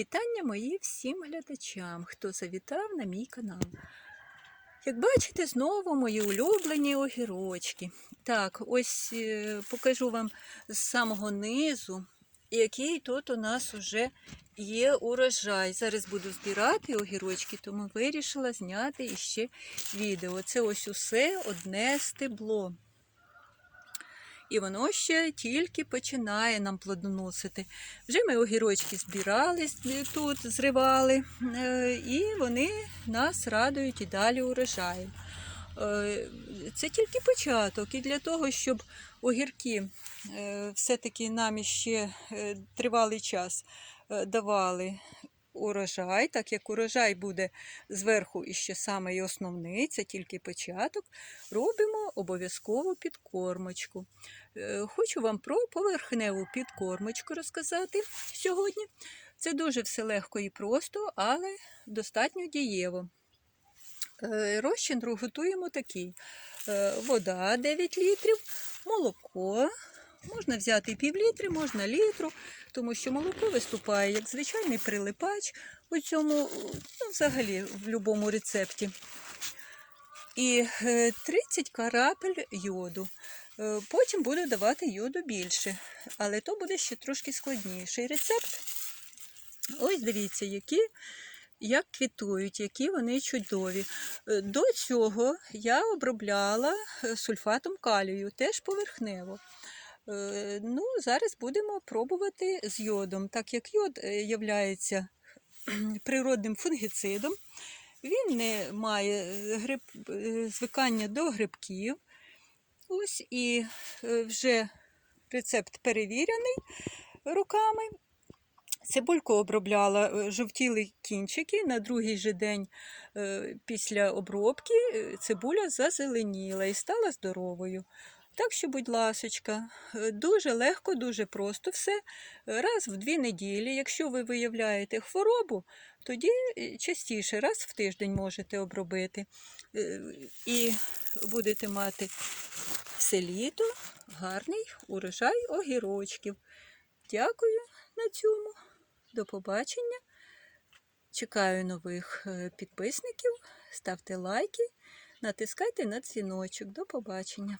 Вітання мої всім глядачам, хто завітав на мій канал. Як бачите, знову мої улюблені огірочки. Так, ось е, покажу вам з самого низу, який тут у нас вже є урожай. Зараз буду збирати огірочки, тому вирішила зняти іще відео. Це ось усе одне стебло. І воно ще тільки починає нам плодоносити. Вже ми огірочки збирали тут, зривали, е, і вони нас радують і далі урожаєм. Е, Це тільки початок. І для того, щоб огірки е, все-таки нам іще е, тривалий час давали урожай, так як урожай буде зверху іще самий основний, це тільки початок, робимо обов'язково підкормочку. Е, Хочу вам про поверхневу підкормочку розказати сьогодні. Це дуже все легко і просто, але достатньо дієво. Е, Розчин готуємо такий: Е, вода 9 літрів, молоко. Можна взяти пів літри, можна літру, тому що молоко виступає як звичайний прилипач у цьому, ну, взагалі, в будь-якому рецепті. І е, 30 карапель йоду. Е, Потім буду давати йоду більше, але то буде ще трошки складніший рецепт. Ось дивіться, які як квітують, які вони чудові. Е, До цього я обробляла е, сульфатом калію, теж поверхнево. Е, Ну, Зараз будемо пробувати з йодом, так як йод є природним фунгіцидом. Він не має е, гриб, е, звикання до грибків. Ось і е, вже рецепт перевірений руками. Цибульку обробляла, е, жовтіли кінчики. На другий же день е, після обробки е, цибуля зазеленіла і стала здоровою. Так що, будь ласочка, е, дуже легко, дуже просто все. Раз в дві неділі. Якщо ви виявляєте хворобу, тоді е, частіше, раз в тиждень можете обробити. Е, І будете мати все літо гарний урожай огірочків. Дякую на цьому. До побачення. Чекаю нових підписників. Ставте лайки, натискайте на дзвіночок. До побачення.